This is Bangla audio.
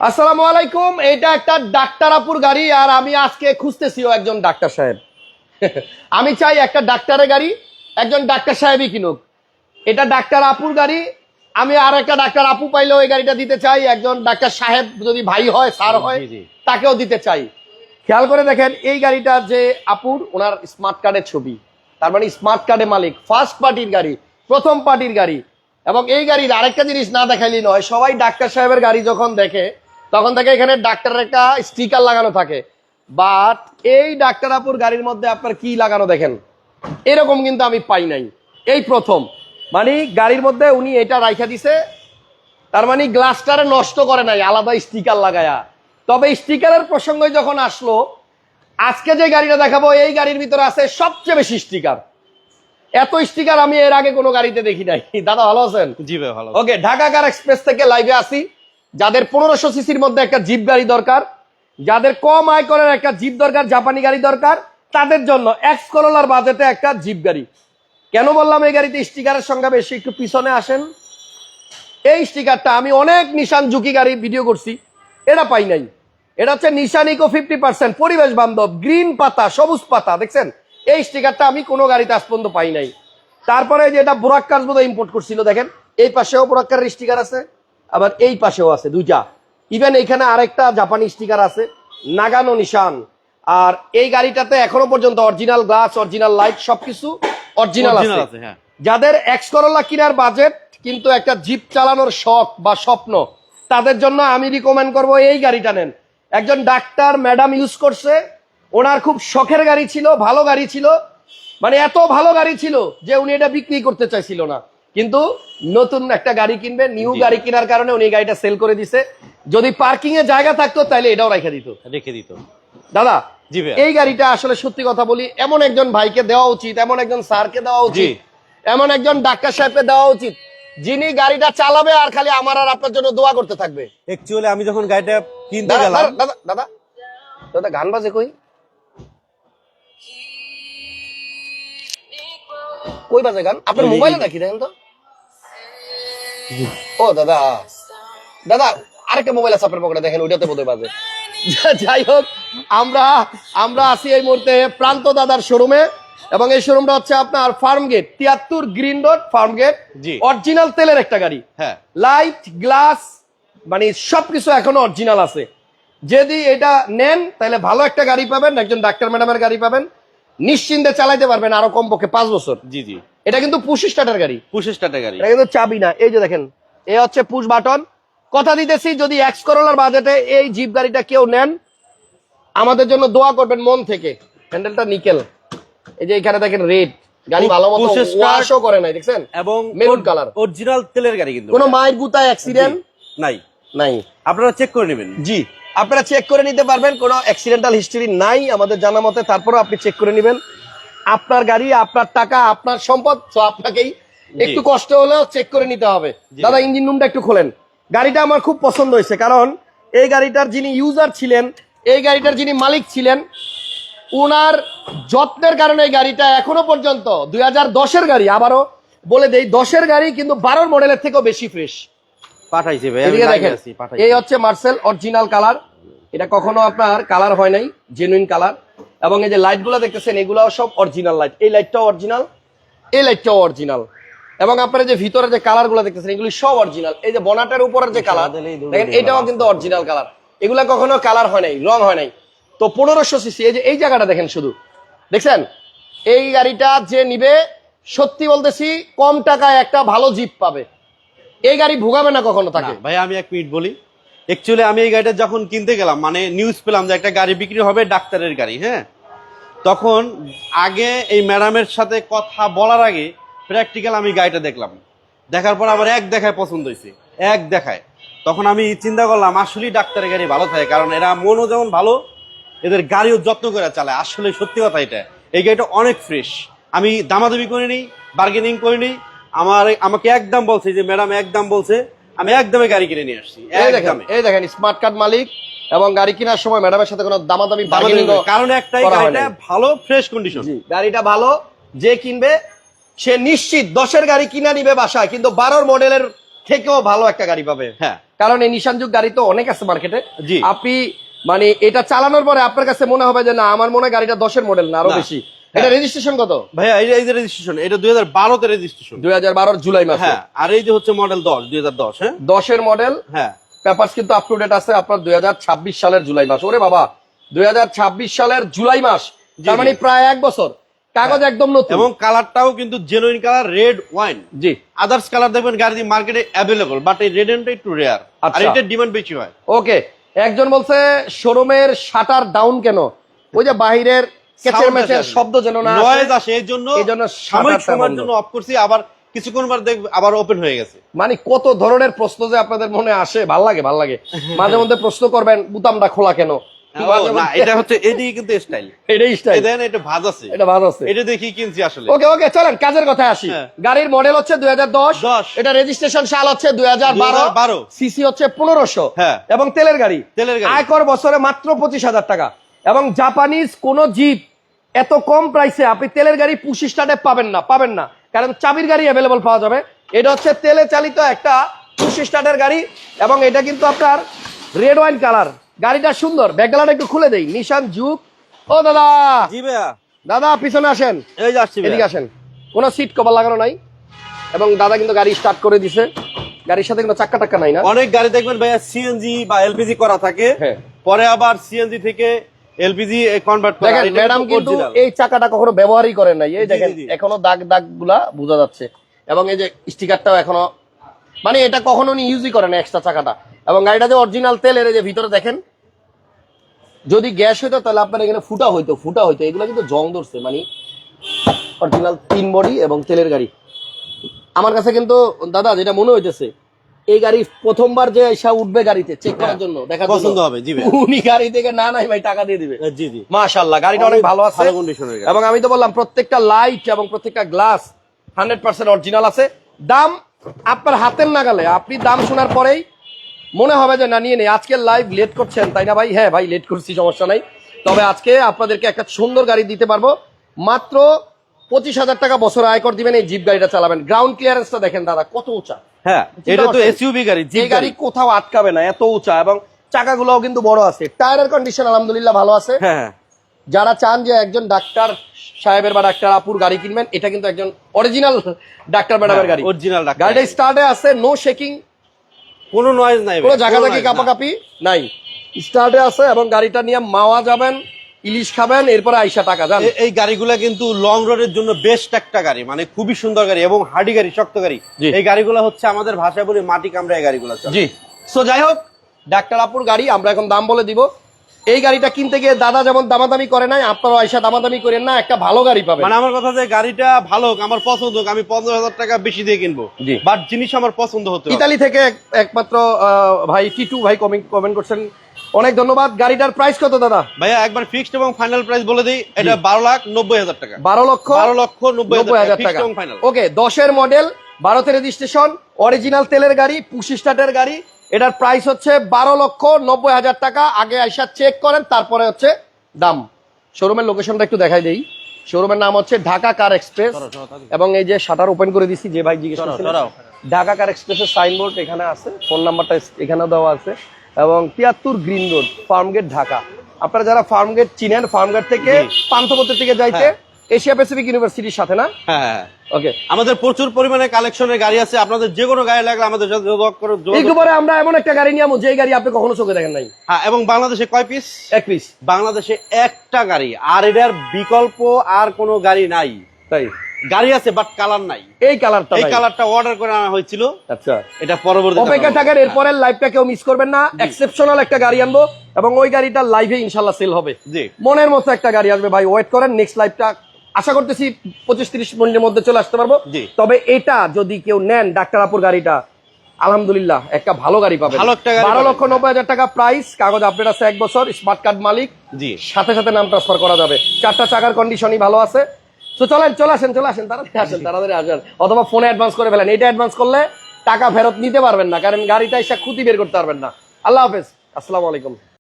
আসসালামু আলাইকুম এটা একটা ডাক্তার আপুর গাড়ি আর আমি আজকে খুঁজতেছিও একজন ডাক্তার সাহেব। আমি চাই একটা ডাক্তারের গাড়ি একজন ডাক্তার সাহেবই কিনুক। এটা ডাক্তার আপুর গাড়ি আমি আর একটা ডাক্তার আপু পাইলেও এই গাড়িটা দিতে চাই একজন ডাক্তার সাহেব যদি ভাই হয় স্যার হয়। তাকেও দিতে চাই। খেয়াল করে দেখেন এই গাড়িটা যে আপুর ওনার স্মার্ট কার্ডের ছবি তার মানে স্মার্ট কার্ডের মালিক ফার্স্ট পার্টির গাড়ি প্রথম পার্টির গাড়ি। এবং এই গাড়ির আরেকটা জিনিস না দেখাইলি নয় সবাই ডাক্তার সাহেবের গাড়ি যখন দেখে তখন থেকে এখানে ডাক্তারের একটা স্টিকার লাগানো থাকে। বাট এই ডাক্তার আপুর গাড়ির মধ্যে আপনার কি লাগানো দেখেন? এরকম কিন্তু আমি পাই নাই। এই প্রথম। মানে গাড়ির মধ্যে উনি এটা রাইখা দিছে। তার মানে গ্লাসটারে নষ্ট করে নাই আলাদা স্টিকার লাগায়া। তবে স্টিকারের প্রসঙ্গ যখন আসলো আজকে যে গাড়িটা দেখাবো এই গাড়ির ভিতরে আছে সবচেয়ে বেশি স্টিকার এত স্টিকার আমি এর আগে কোনো গাড়িতে দেখি নাই। দাদা ভালো আছেন? জি ভাই ভালো ওকে ঢাকা কার এক্সপ্রেস থেকে লাইভে আসি যাদের পনেরোশো সিসির মধ্যে একটা জিপ গাড়ি দরকার, যাদের কম আয় করার একটা জিপ দরকার, জাপানি গাড়ি দরকার, তাদের জন্য এক্স করোলার বাজেটে একটা জিপ গাড়ি। কেন বললাম এই গাড়িতে স্টিকারের সংখ্যা বেশি? একটু পিছনে আসেন। এই স্টিকারটা আমি অনেক নিশান ঝুঁকি গাড়ি ভিডিও করছি, এটা পাই নাই। এটা হচ্ছে নিশান ইকো ফিফটি পার্সেন্ট পরিবেশ বান্ধব, গ্রিন পাতা, সবুজ পাতা, দেখছেন? এই স্টিকারটা আমি কোনো গাড়িতে আজ পর্যন্ত পাই নাই। তারপরে যে এটা বোরাক্কার বোধ ইম্পোর্ট করছিল, দেখেন? এই পাশেও বোরাক্কারের স্টিকার আছে। আবার এই পাশেও আছে দুইটা। ইভেন এইখানে আরেকটা জাপানি স্টিকার আছে নাগানো নিশান আর এই গাড়িটাতে এখনও পর্যন্ত অরিজিনাল গ্লাস অরিজিনাল লাইট সবকিছু অরিজিনাল আছে। আছে, হ্যাঁ। যাদের এক্স করোলা কেনার বাজেট কিন্তু একটা জিপ চালানোর শখ বা স্বপ্ন তাদের জন্য আমি রিকমেন্ড করব এই গাড়িটা নেন। একজন ডাক্তার ম্যাডাম ইউজ করছে। ওনার খুব শখের গাড়ি ছিল ভালো গাড়ি ছিল। মানে এত ভালো গাড়ি ছিল যে উনি এটা বিক্রি করতে চাইছিল না। কিন্তু নতুন একটা গাড়ি কিনবে নিউ গাড়ি কেনার কারণে উনি গাড়িটা সেল করে দিছে। যদি পার্কিং এ জায়গা থাকতো তাহলে এটাও রেখে দিত। রেখে দিত। দাদা। এই গাড়িটা আসলে সত্যি কথা বলি এমন একজন ভাইকে দেওয়া উচিত এমন একজন স্যারকে দেওয়া উচিত এমন একজন ডাক্তার সাহেবকে দেওয়া উচিত যিনি গাড়িটা চালাবে আর খালি আমার আর আপনার জন্য দোয়া করতে থাকবে। অ্যাকচুয়ালি আমি যখন গাড়িটা কিনতে দাদা গেলাম দাদা দাদা দাদা গান বাজে কই? কই বাজে গান? আপনার মোবাইলে নাকি দেখেন তো? ও দাদা। দাদা আরেকটা মোবাইল আছে আপনার পকেটে দেখেন ওইটাতে বোধহয় বাজে। যাই হোক আমরা আমরা আছি এই মুহূর্তে প্রান্ত দাদার শোরুমে এবং এই শোরুমটা হচ্ছে আপনার ফার্ম গেট তিয়াত্তর green road farm gate original তেলের একটা গাড়ি। হ্যাঁ। লাইট গ্লাস মানে সবকিছু এখনও অরিজিনাল আছে। যদি এটা নেন তাহলে ভালো একটা গাড়ি পাবেন একজন ডাক্তার ম্যাডামের গাড়ি পাবেন। নিশ্চিন্তে চালাইতে পারবেন আরও কমপক্ষে পাঁচ বছর। জি জি। এটা কিন্তু পুশ স্টার্টার গাড়ি। পুশ স্টার্টের গাড়ি। এটা কিন্তু চাবি না। এই যে দেখেন এ হচ্ছে পুশ বাটন কথা দিতেছি যদি এক্স করোলার বাজেটে এই জিপ গাড়িটা কেউ নেন আমাদের জন্য দোয়া করবেন মন থেকে। হ্যান্ডেলটা নিকেল এই যে এখানে দেখেন রেড গাড়ি ভালো মতো ওয়াশও করে নাই দেখছেন? এবং Maroon কালার অরিজিনাল তেলের গাড়ি কিন্তু কোনো মায়ের গুতায় অ্যাক্সিডেন্ট নাই। নাই। আপনারা চেক করে নেবেন। জি। আপনারা চেক করে নিতে পারবেন কোনো অ্যাক্সিডেন্টাল হিস্টরি নাই আমাদের জানা মতে তারপরেও আপনি চেক করে নেবেন। আপনার গাড়ি আপনার টাকা আপনার সম্পদ তো আপনাকেই একটু কষ্ট হলেও চেক করে নিতে হবে। দাদা ইঞ্জিন রুমটা একটু খোলেন। গাড়িটা আমার খুব পছন্দ হয়েছে কারণ এই গাড়িটার যিনি ইউজার ছিলেন এই গাড়িটার যিনি মালিক ছিলেন ওনার যত্নের কারণে এই গাড়িটা এখনও পর্যন্ত দুই হাজার দশের গাড়ি আবারও বলে দেই দশের গাড়ি কিন্তু বারোর মডেলের থেকেও বেশি ফ্রেশ পাঠাইছে ভাই এদিকে দেখেন এই হচ্ছে মার্সেল অরিজিনাল কালার এটা কখনো আপনার কালার হয় নাই জেনুইন কালার এবং এই যে লাইটগুলো দেখতেছেন এগুলাও সব অরিজিনাল লাইট এই লাইটটাও অরিজিনাল এই লাইটটাও অরিজিনাল এবং আপনারা যে ভিতরে যে কালারগুলো দেখতেছেন এগুলি সব অরিজিনাল এই যে বনাটের উপরের যে কালার দেখেন এটাও কিন্তু অরিজিনাল কালার এগুলা কখনো কালার হয় নাই রং হয় নাই। তো পনেরোশো সিসি এই যে এই জায়গাটা দেখেন শুধু। দেখছেন? এই গাড়িটা যে নিবে সত্যি বলতেছি কম টাকায় একটা ভালো জিপ পাবে। এই গাড়ি ভোগাবে না কখনো তাকে? ভাই, আমি এক মিনিট বলি। অ্যাকচুয়ালি আমি এই গাড়িটা যখন কিনতে গেলাম মানে নিউজ পেলাম যে একটা গাড়ি বিক্রি হবে ডাক্তারের গাড়ি হ্যাঁ? তখন আগে এই ম্যাডামের সাথে কথা বলার আগে প্র্যাকটিক্যাল আমি গাড়িটা দেখলাম। দেখার পর আবার এক দেখায় পছন্দ হয়েছে, এক দেখায়। তখন আমি চিন্তা করলাম, আসলেই ডাক্তারের গাড়ি ভালো থাকে, কারণ এরা মনও যেমন ভালো, এদের গাড়িও যত্ন করে চালায়। আসলে সত্যি কথা এটা, এই গাড়িটা অনেক ফ্রেশ আমি দামাদামি করিনি বার্গেনিং করিনি আমার আমাকে একদম বলছে যে ম্যাডাম একদম বলছে আমি একদমে গাড়ি কিনে নিয়ে আসছি এই দেখেন এই দেখেন স্মার্ট কার্ড মালিক এবং গাড়ি কেনার সময় ম্যাডামের সাথে কোনো দামাদামি bargaining কারণ একটাই গাড়িটা ভালো ফ্রেশ কন্ডিশন গাড়িটা ভালো যে কিনবে সে নিশ্চিত দশের গাড়ি কিনা নিবে বাসায় কিন্তু বারোর মডেলের থেকেও ভালো একটা গাড়ি পাবে। হ্যাঁ। কারণ এই নিশান যুগ গাড়ি তো অনেক আছে মার্কেটে জি। আপনি মানে এটা চালানোর পরে আপনার কাছে মনে হবে যে না আমার মনে হয় গাড়িটা দশের মডেল না আরও বেশি। এটা রেজিস্ট্রেশন কত? ভাইয়া এই যে রেজিস্ট্রেশন এটা দুই হাজার বারোতে রেজিস্ট্রেশন দুই হাজার বারোর জুলাই মাসে। হ্যাঁ আর এই যে হচ্ছে মডেল দশ দুই হাজার দশ হ্যাঁ? দশের মডেল হ্যাঁ। পেপারস কিন্তু আপ টু ডেট আছে আপনার দুই সালের জুলাই মাস। ওরে বাবা দুই সালের জুলাই মাস তার মানে প্রায় এক বছর। কাগজ একদম নতুন। এবং কালারটাও কিন্তু জেনুইন কালার রেড ওয়াইন জি। আদার্স কালার দেখবেন গাড়ি মার্কেটে অ্যাভেলেবল বাট এই রেড এন্ডটা একটু রেয়ার আর আচ্ছা। এটার ডিমান্ড বেশি হয়। ওকে একজন বলছে শোরুমের শাটার ডাউন কেন? ওই যে বাহিরের কেচের Sound শব্দ যেন না নয়েজ আসে এই জন্য এই জন্য সাময়িক সময়ের জন্য অফ করছি আবার কিছুক্ষণ পর দেখ আবার ওপেন হয়ে গেছে। মানে কত ধরনের প্রশ্ন যে আপনাদের মনে আসে ভালো লাগে ভালো লাগে। মাঝে মধ্যে প্রশ্ন করবেন বুতামটা খোলা কেন? এটা হচ্ছে এদিকে কিন্তু স্টাইল এটাই স্টাইল দেন এটা ভাজ আছে। এটা ভালো আছে। এটা দেখি কিনছি আসলে। ওকে ওকে চলেন কাজের কথায় আসি। হ্যাঁ। গাড়ির মডেল হচ্ছে দুই হাজার দশ দশ। এটা রেজিস্ট্রেশন সাল হচ্ছে দুই হাজার বারো 2012 সিসি হচ্ছে পনেরোশো। হ্যাঁ। এবং তেলের গাড়ি। তেলের গাড়ি। আয়কর বছরে মাত্র পঁচিশ হাজার টাকা। এবং জাপানিজ কোন জিপ এত কম প্রাইসে আপনি তেলের গাড়ি পুশি স্টার্টে পাবেন না পাবেন না। কারণ চাবির গাড়ি অ্যাভেলেবল পাওয়া যাবে। এটা হচ্ছে তেলে চালিত একটা পুশি স্টার্টের গাড়ি এবং এটা কিন্তু আপনার রেড ওয়াইন কালার গাড়িটা সুন্দর। ব্যাকগ্রাউন্ড একটু খুলে দেই। নিশান যুগ ও দাদা! জি ভাইয়া। দাদা পিছনে আসেন। এই যে আসছি এদিকে আসেন। কোনো সিট কভার লাগানো নাই। এবং দাদা কিন্তু গাড়ি স্টার্ট করে দিছে। গাড়ির সাথে কিন্তু চাক্কা টাক্কা নাই না। অনেক গাড়ি দেখবেন ভাইয়া সিএনজি বা এলপিজি করা থাকে। হ্যাঁ। পরে আবার সিএনজি থেকে এলপিজি কনভার্ট করে দেখেন ম্যাডাম কিন্তু এই চাকাটা কখনো ব্যবহারই করেন নাই। এই দেখেন। এখনও দাগ দাগগুলা বোঝা যাচ্ছে। এবং এই যে স্টিকারটাও এখনও মানে এটা কখনো উনি ইউজই করেন এক্সট্রা চাকাটা। এবং গাড়িটা যে অরিজিনাল তেলের যে ভিতরে দেখেন যদি গ্যাস হইতো তাহলে আপনার এখানে ফুটা হইতো ফুটা হইতো। এগুলো কিন্তু জং ধরছে মানে অরিজিনাল তিন বডি এবং তেলের গাড়ি। আমার কাছে কিন্তু দাদা যেটা মনে হইতেছে এই গাড়ি প্রথমবার যে এসা উঠবে গাড়িতে চেক করার জন্য দেখার জন্য, পছন্দ হবে, জি ভাই। উনি গাড়ি থেকে না নাই ভাই টাকা দিয়ে দিবে। জি জি। মাশাল্লাহ গাড়িটা অনেক ভালো আছে। ভালো কন্ডিশনের গাড়ি। এবং আমি তো বললাম প্রত্যেকটা লাইট এবং প্রত্যেকটা গ্লাস হান্ড্রেড পার্সেন্ট অরিজিনাল আছে। দাম আপনার হাতের নাগালে আপনি দাম শোনার পরেই মনে হবে যে না নিয়ে নেই আজকে লাইভ লেট করছেন। তাই না ভাই? হ্যাঁ ভাই লেট করছি সমস্যা নাই। তবে আজকে আপনাদেরকে একটা সুন্দর গাড়ি দিতে পারব। মাত্র পঁচিশ হাজার টাকা বছর আয়কর দিবেন এই জিপ গাড়িটা চালাবেন। গ্রাউন্ড ক্লিয়ারেন্সটা দেখেন দাদা কত উঁচা। হ্যাঁ চিন্তা এটা তো এসইউবি গাড়ি যে গাড়ি গাড়ি। কোথাও আটকাবে না এত উঁচা এবং চাকাগুলোও কিন্তু বড় আছে। টায়ারের কন্ডিশন আলহামদুলিল্লাহ ভালো আছে। হ্যাঁ হ্যাঁ। যারা চান যে একজন ডাক্তার সাহেবের বা ডাক্তার আপুর গাড়ি কিনবেন এটা কিন্তু একজন অরিজিনাল ডাক্তার ম্যাডামের গাড়ি। অরিজিনাল গাড়িটা স্টার্টে আছে নো শেকিং কোনো নয়েজ নাই কোনো জায়গা না। কাপাকাপি নাই। স্টার্টে আছে এবং গাড়িটা নিয়ে মাওয়া যাবেন। ইলিশ খাবেন এরপরে আইসা টাকা যান এই গাড়িগুলা কিন্তু লং রোডের জন্য বেস্ট একটা গাড়ি মানে খুবই সুন্দর গাড়ি এবং হার্ডি গাড়ি শক্ত গাড়ি। এই গাড়িগুলো হচ্ছে আমাদের ভাষায় বলি মাটি কামড়া এই গাড়িগুলো জি। সো যাই হোক ডাক্তার আপুর গাড়ি আমরা এখন দাম বলে দিব। এই গাড়িটা কিনতে গিয়ে দাদা যেমন দামাদামি করে নাই আপনারা আইসা দামাদামি করেন না একটা ভালো গাড়ি পাবেন। মানে আমার কথা যে গাড়িটা ভালো হোক আমার পছন্দ হোক আমি পনেরো হাজার টাকা বেশি দিয়ে কিনবো। বাট জিনিস আমার পছন্দ হতো ইতালি থেকে একমাত্র ভাই টিটু ভাই কমেন্ট করছেন অনেক ধন্যবাদ। গাড়িটার প্রাইস কত দাদা? ভাইয়া একবার ফিক্সড এবং ফাইনাল প্রাইস বলে দিই এটা বারো লাখ নব্বই হাজার টাকা। বারো লক্ষ বারো লক্ষ নব্বই হাজার টাকা ওকে দশের মডেল বারোতে রেজিস্ট্রেশন অরিজিনাল তেলের গাড়ি পুশি স্টার্টের গাড়ি। এটার প্রাইস হচ্ছে বারো লক্ষ নব্বই হাজার টাকা। আগে আইসা চেক করেন তারপরে হচ্ছে দাম। শোরুমের লোকেশনটা একটু দেখাই দেই। শোরুমের নাম হচ্ছে ঢাকা কার এক্সপ্রেস এবং এই যে শাটার ওপেন করে দিছি যে ভাই জিজ্ঞেস ঢাকা কার এক্সপ্রেসের সাইনবোর্ড এখানে আছে ফোন নাম্বারটা এখানে দেওয়া আছে। এবং তিয়াত্তর গ্রিন রোড ফার্মগেট ঢাকা। আপনারা যারা ফার্মগেট চিনেন ফার্মগেট থেকে পান্থপত্র থেকে যাইতে এশিয়া প্যাসিফিক ইউনিভার্সিটির সাথে না? হ্যাঁ হ্যাঁ। ওকে। আমাদের প্রচুর পরিমাণে কালেকশনের গাড়ি আছে। আপনাদের যে কোনো গাড়ি লাগলে আমাদের সাথে যোগাযোগ আমরা এমন একটা গাড়ি নিয়ে যে গাড়ি আপনি কখনো চোখে দেখেন নাই। হ্যাঁ এবং বাংলাদেশে কয় পিস এক পিস বাংলাদেশে একটা গাড়ি। আর এটার বিকল্প আর কোনো গাড়ি নাই। তাই। গাড়ি আছে বাট কালার নাই। এই কালারটা এই কালারটা অর্ডার করে আনা হয়েছিল। আচ্ছা। এটা পরবর্তী অপেক্ষা থাকার এরপরের লাইভটা কেউ মিস করবেন না। এক্সেপশনাল একটা গাড়ি আনব এবং ওই গাড়িটা লাইভে ইনশাল্লাহ সেল হবে। জি। মনের মতো একটা গাড়ি আসবে ভাই ওয়েট করেন নেক্সট লাইভটা আশা করতেছি পঁচিশ তিরিশ মিনিটের মধ্যে চলে আসতে পারব। জি। তবে এটা যদি কেউ নেন ডাক্তার আপুর গাড়িটা আলহামদুলিল্লাহ একটা ভালো গাড়ি পাবেন। বারো। লক্ষ নব্বই হাজার টাকা প্রাইস কাগজ আপডেট আছে এক বছর স্মার্ট কার্ড মালিক। জি। সাথে সাথে নাম ট্রান্সফার করা যাবে। চারটা চাকার কন্ডিশনই ভালো আছে। তো চলেন চলে আসেন চলে আসেন তাড়াতাড়ি আসেন তাড়াতাড়ি আসেন। অথবা ফোনে অ্যাডভান্স করে ফেলেন। এটা অ্যাডভান্স করলে টাকা ফেরত নিতে পারবেন না কারণ গাড়িটা এসে ক্ষতি বের করতে পারবেন না। আল্লাহ হাফেজ। আসসালামু আলাইকুম।